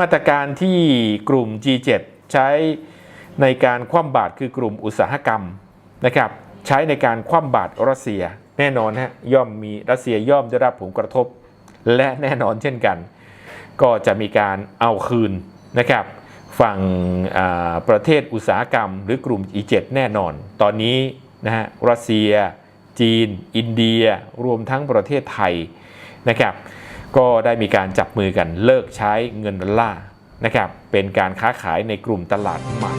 มาตรการที่กลุ่ม G7 ใช้ในการคว่ำบาตรคือกลุ่มอุตสาหกรรมนะครับใช้ในการคว่ำบาตรรัสเซีย แน่นอนฮะย่อมมีรัสเซียย่อมได้รับผลกระทบ และแน่นอนเช่นกัน ก็จะมีการเอาคืนนะครับฝั่งประเทศอุตสาหกรรม หรือกลุ่ม E7 แน่นอน ตอนนี้นะฮะรัสเซีย จีน อินเดีย รวมทั้งประเทศไทยนะครับ ก็ได้มีการจับมือกันเลิกใช้เงินดอลลาร์นะครับเป็นการค้าขายในกลุ่มตลาดใหม่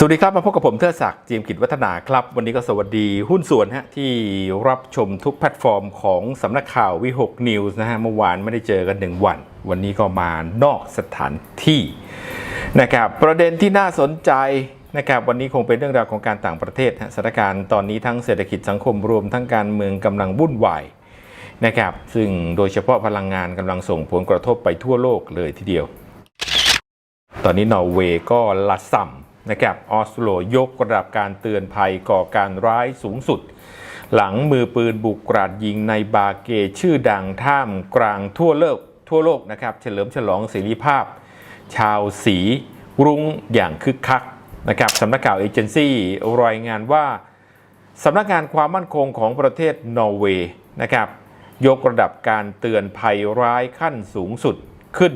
สวัสดีครับมาพบกับผมเทิดศักดิ์จีมกิจวัฒนาครับ วันนี้ก็สวัสดีหุ้นส่วนฮะที่รับชมทุกแพลตฟอร์มของสำนักข่าววิหกนิวส์นะฮะเมื่อวานไม่ได้เจอกันหนึ่งวัน วันนี้ก็มานอกสถานที่นะครับประเด็นที่น่าสนใจ นะครับวันนี้คงเป็นเรื่องราวของการต่างประเทศสถานการณ์ตอนนี้ทั้งเศรษฐกิจสังคมรวมทั้งการเมืองกำลังวุ่นวายนะครับซึ่งโดยเฉพาะพลังงานกำลังส่งผลกระทบไปทั่วโลกเลยทีเดียว ตอนนี้นอร์เวย์ก็ละส่ำนะครับออสโลยกระดับการเตือนภัยก่อการร้ายสูงสุด หลังมือปืนบุกกราดยิงในบาเกชื่อดังท่ามกลางทั่วโลกทั่วโลกนะครับเฉลิมฉลองเสรีภาพ ชาวสีรุ้งอย่างคึกคัก นะครับสำนักข่าวเอเจนซี่รายงานว่าสำนักงานความมั่นคงของประเทศนอร์เวย์นะครับยกระดับการเตือนภัยร้ายขั้นสูงสุดขึ้น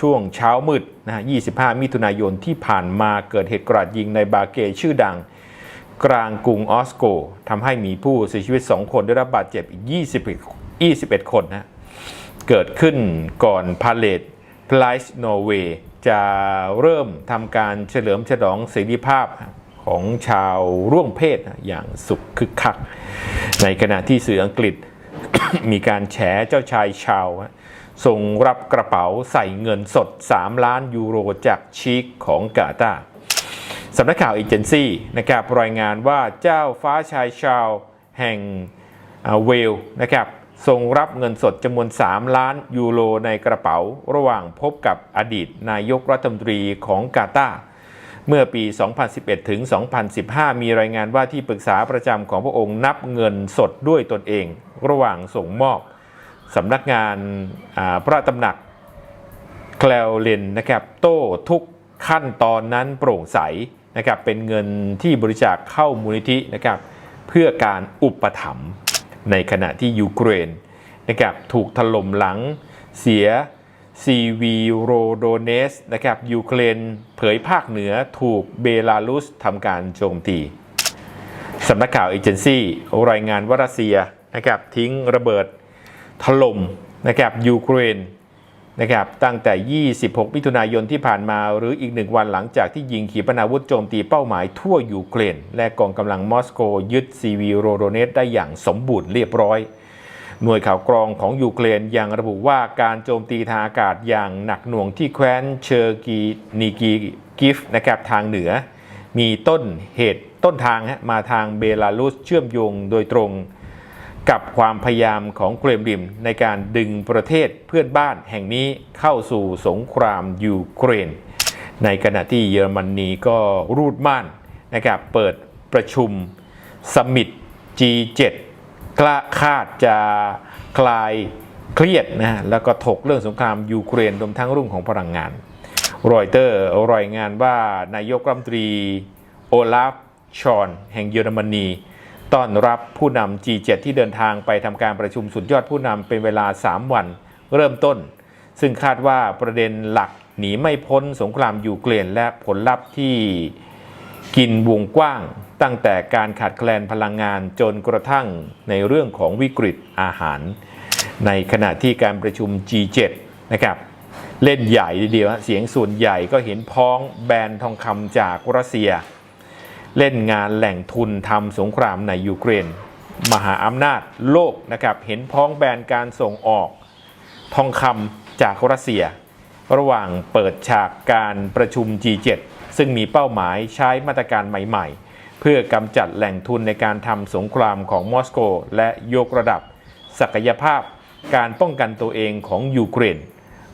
ช่วงเช้ามืดนะฮะ25 มิถุนายนที่ผ่านมาเกิดเหตุกราดยิงในบาเกชื่อดัง กลางกรุงออสโกทำให้มีผู้เสียชีวิต 2 คนได้รับบาดเจ็บอีก21 21 คนนะเกิดขึ้นก่อนพาเลตพลายส์นอร์เวย์ จะเริ่มทำการเฉลิมฉลองเสรีภาพของชาวร่วมเพศอย่างสุขคึกคัก ในขณะที่สื่ออังกฤษ มีการแฉเจ้าชายชาวส่งรับกระเป๋าใส่เงินสด 3 ล้านยูโรจากชีกของกาตาสำนักข่าวเอเจนซี่นะครับรายงานว่าเจ้าฟ้าชายชาวแห่งเวลนะครับ ส่งรับเงินสดจำนวน 3 ล้านยูโรในกระเป๋า ระหว่างพบกับอดีตนายกรัฐมนตรีของกาตาร์เมื่อปี 2011 ถึง 2015 มีรายงานว่าที่ปรึกษาประจำของพระองค์นับเงินสดด้วยตนเอง ระหว่างส่งมอบสำนักงานาพระตำหนักแคลเลนนะครับโต้ทุกขั้นตอนนั้นโปร่งใสนะครับเป็นเงินที่บริจาคเข้ามูลนิธินะครับเพื่อการอุปถัมภ์ ในขณะที่ยูเครนนะครับถูกถล่มหลังเสียซีวีโรโดเนสนะครับยูเครนเผยภาคเหนือถูกเบลารุสทำการโจมตีสำนักข่าวเอเจนซี่รายงานว่ารัสเซียนะครับทิ้งระเบิดถล่มนะครับยูเครน นะครับตั้งแต่ 26 มิถุนายนที่ผ่านมาหรืออีกหนึ่งวันหลังจากที่ยิงขีปนาวุธโจมตีเป้าหมายทั่วยูเครนและกองกำลังมอสโกยึดซีวีโรโดเนสได้อย่างสมบูรณ์เรียบร้อย หน่วยข่าวกรองของยูเครนยังระบุว่าการโจมตีทางอากาศอย่างหนักหน่วงที่แคว้นเชอร์กีนีกีกิฟนะครับทางเหนือ มีต้นเหตุต้นทางมาทางเบลารุสเชื่อมโยงโดยตรง กับความพยายามของเครมลินในการดึงประเทศเพื่อนบ้านแห่งนี้เข้าสู่สงครามยูเครน ในขณะที่เยอรมนีก็รูดม่านนะครับเปิดประชุมสมิต G7 กล้าคาดจะคลายเครียดนะฮะแล้วก็ถกเรื่องสงครามยูเครนรวมทั้งเรื่องของพลังงานรอยเตอร์รายงานว่านายกรัฐมนตรีโอลาฟชอน แห่งเยอรมนี ต้อนรับผู้นำ G7 ที่เดินทางไปทำการประชุมสุดยอดผู้นำเป็นเวลา 3 วันเริ่มต้น ซึ่งคาดว่าประเด็นหลักหนีไม่พ้นสงครามยูเครนและผลลัพธ์ที่กินวงกว้าง ตั้งแต่การขาดแคลนพลังงานจนกระทั่งในเรื่องของวิกฤตอาหาร ในขณะที่การประชุม G7 นะครับเล่นใหญ่ทีเดียวเสียงส่วนใหญ่ก็เห็นพ้องแบนทองคำจากรัสเซีย เล่นงานแหล่งทุนทำสงครามในยูเครน มหาอำนาจโลกนะครับเห็นพ้องแบนการส่งออก ทองคำจากรัสเซีย ระหว่างเปิดฉากการประชุม G7 ซึ่งมีเป้าหมายใช้มาตรการใหม่ๆ เพื่อกำจัดแหล่งทุนในการทำสงครามของมอสโก และยกระดับ ศักยภาพการป้องกันตัวเองของยูเครน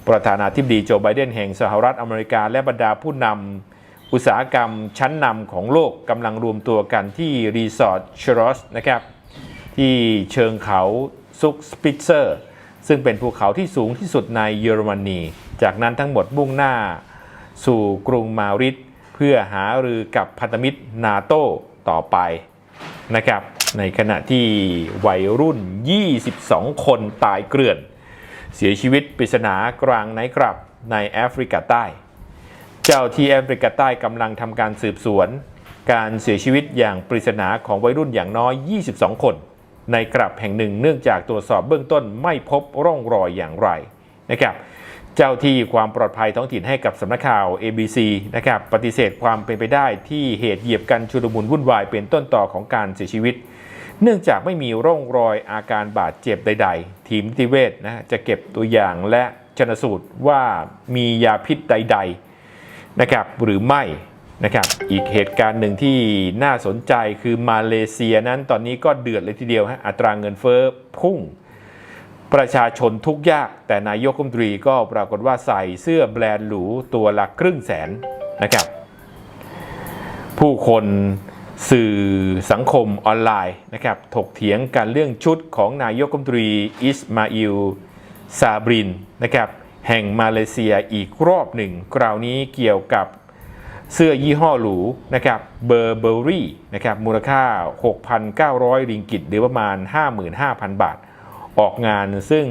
ประธานาธิบดีโจไบเดนแห่งสหรัฐอเมริกาและบรรดาผู้นำ อุตสาหกรรมชั้นนำของโลกกำลังรวมตัวกันที่รีสอร์ทชรอสนะครับที่เชิงเขาซุกสปิตเซอร์ซึ่งเป็นภูเขาที่สูงที่สุดในเยอรมนี จากนั้นทั้งหมดมุ่งหน้า สู่กรุงมาริดเพื่อหารือกับพันธมิตรนาโต้ต่อไปนะครับ ในขณะที่วัยรุ่น 22 คนตายเกลื่อน เสียชีวิตปริศนากลางไนท์คลับในแอฟริกาใต้ เจ้าที่แอฟริกาใต้กำลังทำการสืบสวน การเสียชีวิตอย่างปริศนาของวัยรุ่นอย่างน้อย 22 คน ในกลับแห่งหนึ่งเนื่องจากตรวจสอบเบื้องต้นไม่พบร่องรอยอย่างไรนะครับเจ้าที่ความปลอดภัยท้องถิ่นให้กับสำนักข่าว ABC นะครับปฏิเสธความเป็นไปได้ที่เหตุเหยียบกันชุลมุนวุ่นวายเป็นต้นต่อของการเสียชีวิต เนื่องจากไม่มีร่องรอยอาการบาดเจ็บใด ๆ ทีมนิติเวชนะจะเก็บตัวอย่างและชนสูตรว่ามียาพิษใด ๆ นะครับหรือไม่นะครับอีกเหตุการณ์หนึ่งที่น่าสนใจคือมาเลเซียนั้นตอนนี้ก็เดือดเลยทีเดียวฮะอัตราเงินเฟ้อพุ่ง ประชาชนทุกข์ยาก แต่นายกรัฐมนตรีก็ปรากฏว่าใส่เสื้อแบรนด์หรูตัวละครึ่งแสนนะครับผู้คนสื่อสังคมออนไลน์นะครับถกเถียงกันเรื่องชุดของนายกรัฐมนตรีอิสมาอิลซาบรินนะครับ แห่งมาเลเซียอีกรอบหนึ่งคราวนี้เกี่ยวกับเสื้อยี่ห้อหรูนะครับเบอร์เบอรี่นะครับมูลค่า 6,900 ริงกิตหรือประมาณ 55,000 บาท ออกงานซึ่ง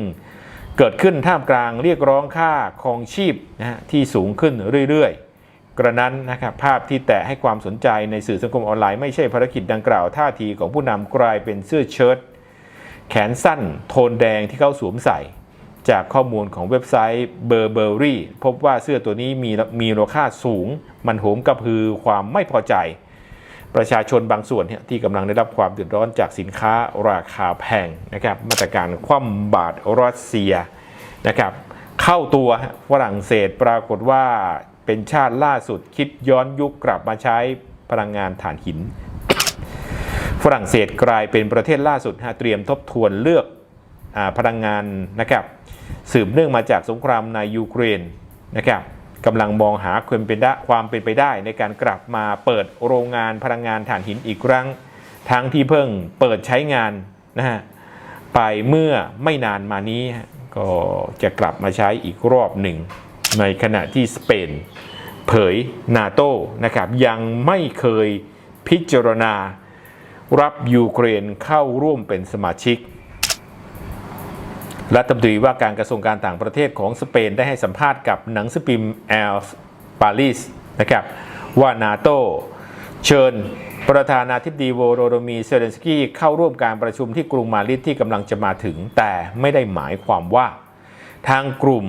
เกิดขึ้นท่ามกลางเรียกร้องค่าครองชีพนะฮะที่สูงขึ้นเรื่อยๆ กระนั้นนะครับภาพที่แตะให้ความสนใจในสื่อสังคมออนไลน์ไม่ใช่ภารกิจดังกล่าวท่าทีของผู้นำกลายเป็นเสื้อเชิ้ตแขนสั้นโทนแดงที่เขาสวมใส่ จากข้อมูลของเว็บไซต์ Burberry พบว่าเสื้อตัวนี้มีมีมูลค่าสูง มันโหมกระพือความไม่พอใจ ประชาชนบางส่วนเนี่ยที่กำลังได้รับความเดือดร้อนจากสินค้าราคาแพงนะครับมาตรการคว่ำบาตรรัสเซียนะครับเข้าตัวฝรั่งเศสปรากฏว่าเป็นชาติล่าสุดคิดย้อนยุคกลับมาใช้พลังงานถ่านหิน ฝรั่งเศสกลายเป็นประเทศล่าสุดเตรียมทบทวนเลือกอพลังงานนะครับ สืบเนื่องมาจากสงครามในยูเครนนะครับกำลังมองหาความเป็นได้ความเป็นไปได้ในการกลับมาเปิดโรงงานพลังงานถ่านหินอีกครั้ง ทั้งที่เพิ่งเปิดใช้งานนะฮะไปเมื่อไม่นานมานี้ก็จะกลับมาใช้อีกรอบหนึ่ง ในขณะที่สเปนเผยนาโต้นะครับยังไม่เคยพิจารณารับยูเครนเข้าร่วมเป็นสมาชิก รัฐมนตรีว่าการกระทรวงการต่างประเทศของสเปนได้ให้สัมภาษณ์กับหนังสือพิมพ์แอลปารีสนะครับว่านาโตเชิญประธานาธิบดีโวโรโดมีเซเลนสกี้เข้าร่วมการประชุมที่กรุงมาดริดที่กำลังจะมาถึง แต่ไม่ได้หมายความว่า ทางกลุ่ม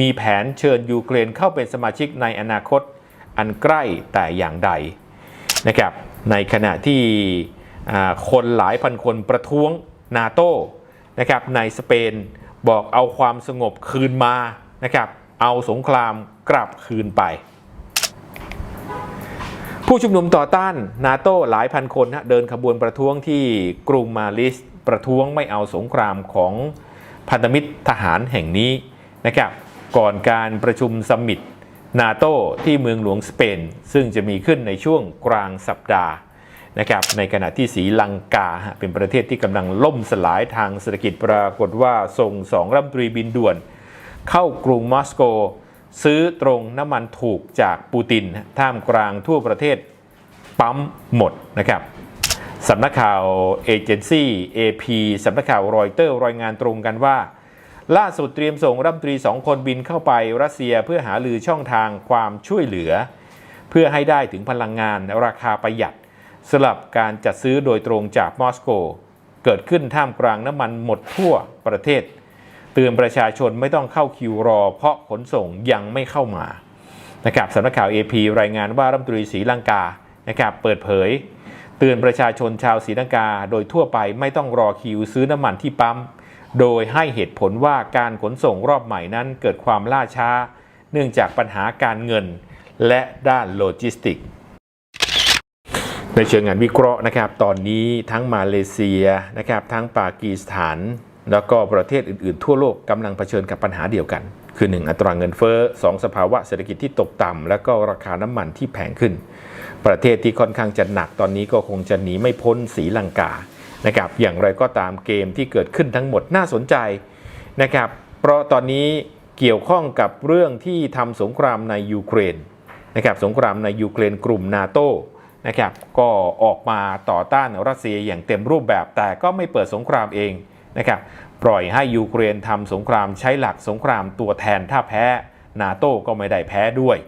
มีแผนเชิญยูเครนเข้าเป็นสมาชิกในอนาคตอันใกล้แต่อย่างใดนะครับในขณะที่คนหลายพันคนประท้วงนาโตนะครับในสเปน บอกเอาความสงบคืนมานะครับ เอาสงครามกลับคืนไป ผู้ชุมนุมต่อต้านนาโต้หลายพันคนฮะเดินขบวนประท้วงที่กรุงมาลิส ประท้วงไม่เอาสงครามของพันธมิตรทหารแห่งนี้นะครับก่อนการประชุมสมมิตนาโตที่เมืองหลวงสเปน ซึ่งจะมีขึ้นในช่วงกลางสัปดาห์ นะครับในขณะที่สีลังกาเป็นประเทศที่กำลังล่มสลายทางเศรษฐกิจปรากฏว่าส่งสองรัฐมนตรีบินด่วน เข้ากรุงมอสโก ซื้อตรงน้ำมันถูกจากปูติน ท่ามกลางทั่วประเทศปั๊มหมดนะครับสำนักข่าวเอเจนซี่ AP สำนักข่าวรอยเตอร์รายงานตรงกันว่า ล่าสุดเตรียมส่งรัฐมนตรีสองคนบินเข้าไปรัสเซียเพื่อหาลือช่องทางความช่วยเหลือ เพื่อให้ได้ถึงพลังงานราคาประหยัด สลับการจัดซื้อโดยตรงจากมอสโก เกิดขึ้นท่ามกลางน้ำมันหมดทั่วประเทศ เตือนประชาชนไม่ต้องเข้าคิวรอ เพราะขนส่งยังไม่เข้ามานะครับสำนักข่าว AP รายงานว่ารัฐมนตรีศรีลังกานะครับเปิดเผย เตือนประชาชนชาวศรีลังกา โดยทั่วไปไม่ต้องรอคิวซื้อน้ำมันที่ปั๊มโดยให้เหตุผลว่าการขนส่งรอบใหม่นั้นเกิดความล่าช้า เนื่องจากปัญหาการเงิน และด้านโลจิสติก ในเชิงงานวิเคราะห์นะครับตอนนี้ทั้งมาเลเซียนะครับทั้งปากีสถาน แล้วก็ประเทศอื่นๆ ทั่วโลกกำลังเผชิญกับปัญหาเดียวกัน คือ 1 อัตราเงินเฟ้อ2สภาวะเศรษฐกิจที่ตกต่ำและก็ราคาน้ำมันที่แพงขึ้น ประเทศที่ค่อนข้างจะหนักตอนนี้ก็คงจะหนีไม่พ้นสีลังกานะครับอย่างไรก็ตามเกมที่เกิดขึ้นทั้งหมดน่าสนใจนะครับเพราะตอนนี้เกี่ยวข้องกับเรื่องที่ทำสงครามในยูเครนนะครับสงครามในยูเครนกลุ่มนาโต นะครับก็ออกมาต่อต้านรัสเซียอย่างเต็มรูปแบบแต่ก็ไม่เปิดสงครามเองนะครับปล่อยให้ยูเครนทำสงครามใช้หลักสงครามตัวแทนถ้าแพ้นาโต้ก็ไม่ได้แพ้ด้วย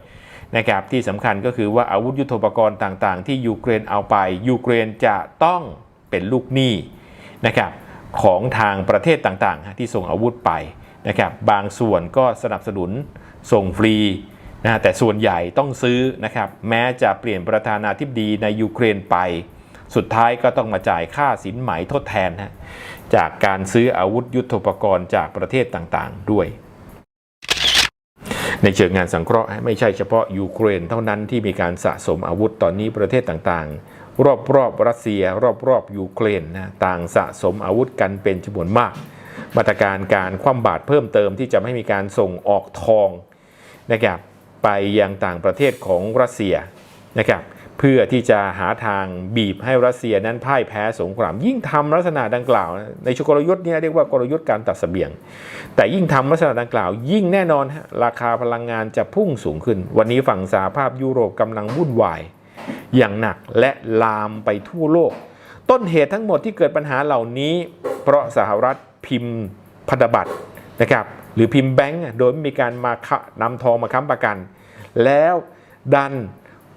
นะครับที่สำคัญก็คือว่าอาวุธยุโทโธปกรณ์ต่างๆ ที่ยูเครนเอาไปยูเครนจะต้องเป็นลูกหนี้นะครับของทางประเทศต่างๆ ที่ส่งอาวุธไปนะครับบางส่วนก็สนับสนุนส่งฟรี นะแต่ส่วนใหญ่ต้องซื้อนะครับแม้จะเปลี่ยนประธานาธิบดีในยูเครนไป สุดท้ายก็ต้องมาจ่ายค่าสินไหมทดแทนนะจากการซื้ออาวุธยุโทโธปกรณ์จากประเทศต่างๆด้วย ในเชิงงานสังเคราะห์ไม่ใช่เฉพาะยูเครนเท่านั้นที่มีการสะสมอาวุธตอนนี้ประเทศต่างๆ รอบๆรัสเซีย รอบๆยูเครนนะต่างสะสมอาวุธกันเป็นจำนวนมาก มาตรการการคว่ำบาตรเพิ่มเติมที่จะไม่มีการส่งออกทองนะครับ ไปยังต่างประเทศของรัสเซียนะครับเพื่อที่จะหาทางบีบให้รัสเซียนั้นพ่ายแพ้สงคราม ยิ่งทำลักษณะดังกล่าว ในชกลยุทธ์นี้เรียกว่ากลยุทธ์การตัดสเสบียง แต่ยิ่งทำลักษณะดังกล่าว ยิ่งแน่นอนฮะราคาพลังงานจะพุ่งสูงขึ้น วันนี้ฝั่งสหภาพยุโรปกำลังวุ่นวาย อย่างหนักและลามไปทั่วโลก ต้นเหตุทั้งหมดที่เกิดปัญหาเหล่านี้ เพราะสหรัฐพิมพ์พันธบัตรนะครับ รือพิมพ์แบงก์โดยไม่มีการมานำทองมาค้ำประกัน แล้วดัน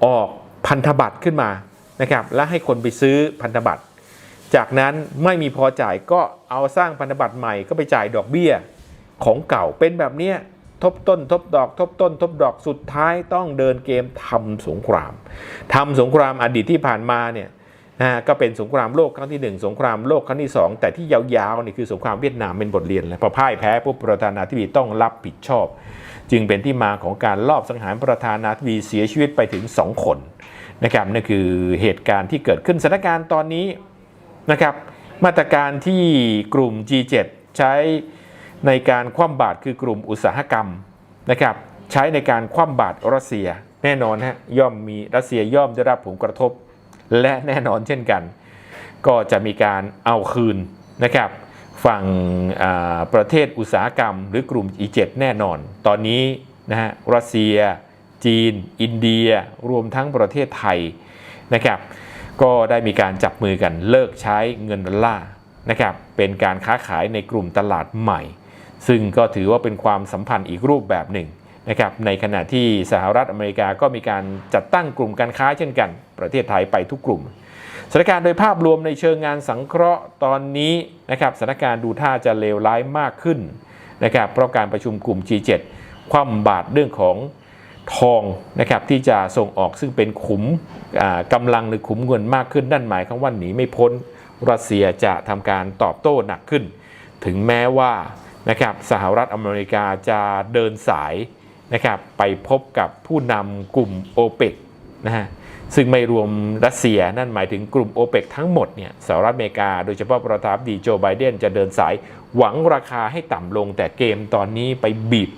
ออกพันธบัตรขึ้นมานะครับและให้คนไปซื้อพันธบัตร จากนั้นไม่มีพอจ่ายก็เอาสร้างพันธบัตรใหม่ก็ไปจ่ายดอกเบี้ยของเก่าเป็นแบบนี้ทบต้น ทบดอก ทบต้น ทบดอกสุดท้ายต้องเดินเกมทำสงครามทำสงครามอดีตที่ผ่านมาเนี่ย นะก็เป็นสงครามโลกครั้งที่หนึ่งสงครามโลกครั้งที่สองแต่ที่ยาวๆนี่คือสงครามเวียดนามเป็นบทเรียนแล้วพอพ่ายแพ้ปุ๊บประธานาธิบดีต้องรับผิดชอบ จึงเป็นที่มาของการลอบสังหารประธานาธิบดีเสียชีวิตไปถึง 2 คนนะครับนั่นคือเหตุการณ์ที่เกิดขึ้นสถานการณ์ตอนนี้นะครับมาตรการที่กลุ่ม G7 ใช้ในการคว่ำบาตรคือกลุ่มอุตสาหกรรมนะครับใช้ในการคว่ำบาตรรัสเซียแน่นอนฮะย่อมมีรัสเซียย่อมได้รับผลกระทบ และแน่นอนเช่นกัน ก็จะมีการเอาคืนนะครับฝั่งประเทศอุตสาหกรรม หรือกลุ่ม G7 แน่นอน ตอนนี้นะฮะรัสเซีย จีน อินเดีย รวมทั้งประเทศไทยนะครับก็ได้มีการจับมือกันเลิกใช้เงินดอลลาร์นะครับเป็นการค้าขายในกลุ่มตลาดใหม่ ซึ่งก็ถือว่าเป็นความสัมพันธ์อีกรูปแบบหนึ่งนะครับในขณะที่สหรัฐอเมริกาก็มีการจัดตั้งกลุ่มการค้าเช่นกัน ประเทศไทยไปทุกกลุ่มสถานการณ์โดยภาพรวมในเชิงงานสังเคราะห์ตอนนี้นะครับสถานการณ์ดูท่าจะเลวร้ายมากขึ้นนะครับเพราะการประชุมกลุ่ม G7 คว่ำบาตรเรื่องของทองนะครับที่จะส่งออกซึ่งเป็นขุมอ่ากำลังหรือขุมเงินมากขึ้นนั่นหมายความว่าหนีไม่พ้นรัสเซียจะทำการตอบโต้หนักขึ้น ถึงแม้ว่านะครับสหรัฐอเมริกาจะเดินสายนะครับไปพบกับผู้นำกลุ่มโอเปกนะฮะ ซึ่งไม่รวมรัสเซียนั่นหมายถึงกลุ่มโอเปกทั้งหมดเนี่ยสหรัฐอเมริกาโดยเฉพาะประธานาธิบดีโจไบเดนจะเดินสายหวังราคาให้ต่ำลง แต่เกมตอนนี้ไปบีบ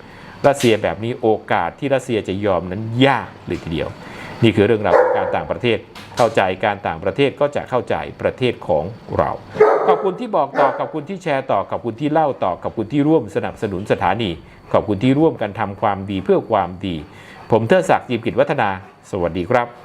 รัสเซียแบบนี้โอกาสที่รัสเซียจะยอมนั้นยากเลยทีเดียว นี่คือเรื่องราวของการต่างประเทศ เข้าใจการต่างประเทศก็จะเข้าใจประเทศของเราขอบคุณที่บอกต่อขอบคุณที่แชร์ต่อขอบคุณที่เล่าต่อขอบคุณที่ร่วมสนับสนุนสถานี ขอบคุณที่ร่วมกันทำความดีเพื่อความดี ผมเทอศักดิ์ยิมกิจวัฒนา สวัสดีครับ